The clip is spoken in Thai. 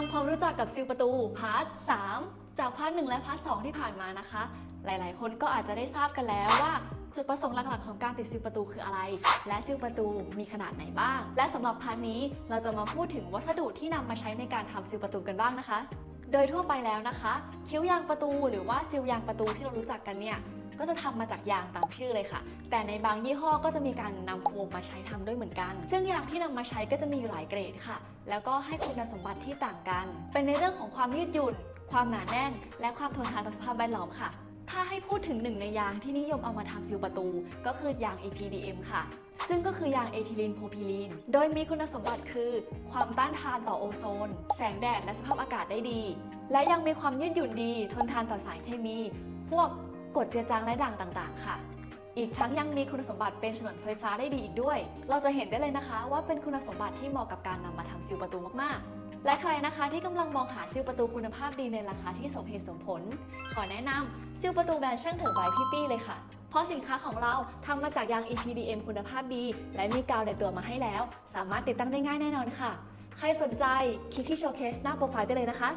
ทำความรู้จักกับซิลประตูพาร์ท3จากพาร์ท1และพาร์ท2ที่ผ่านมานะคะ หลายๆ คนก็อาจจะได้ทราบกันแล้วว่าจุดประสงค์หลัก ๆ ของการติดซิลประตูคืออะไร และซิลประตูมีขนาดไหนบ้าง และสำหรับพาร์ทนี้เราจะมาพูดถึงวัสดุที่นำมาใช้ในการทำซิลประตูกันบ้างนะคะ โดยทั่วไปแล้วนะคะ คิ้วยางประตูหรือว่าซิลยางประตูที่เรารู้จักกันเนี่ย ก็จะทำมาจากยางตามชื่อเลยค่ะ แต่ในบางยี่ห้อก็จะมีการนำโฟมมาใช้ทำด้วยเหมือนกัน ซึ่งยางที่นำมาใช้ก็จะมีอยู่หลายเกรดค่ะ แล้วก็ให้คุณสมบัติที่ต่างกัน เป็นในเรื่องของความยืดหยุ่น ความหนาแน่น และความทนทานต่อสภาพแวดล้อมค่ะถ้าให้พูดถึงหนึ่งในยางที่นิยมเอามาทำซิลประตู ก็คือยาง APDM ค่ะ ซึ่งก็คือยางเอทิลีนโพรพิลีน โดยมีคุณสมบัติคือ ความต้านทานต่อโอโซน แสงแดดและสภาพอากาศได้ดี และยังมีความยืดหยุ่นดี ทนทานต่อสารเคมี พวก กรดเจือจางและด่างต่างๆ ค่ะ อีกทั้งยังมีคุณสมบัติเป็นฉนวนไฟฟ้าได้ดีอีกด้วย เราจะเห็นได้เลยนะคะว่าเป็นคุณสมบัติที่เหมาะกับการนำมาทำซิลประตูมากๆและใครนะคะที่กำลังมองหาซิลประตูคุณภาพดีในราคาที่สมเหตุสมผล ขอแนะนำซิลประตูแบรนด์ช่างเถอะบายพี่ปี้เลยค่ะ เพราะสินค้าของเราทำมาจากยาง EPDM คุณภาพดี และมีกาวในตัวมาให้แล้ว สามารถติดตั้งได้ง่ายแน่นอนค่ะ ใครสนใจคลิกที่โชว์เคสหน้าโปรไฟล์ได้เลยนะคะ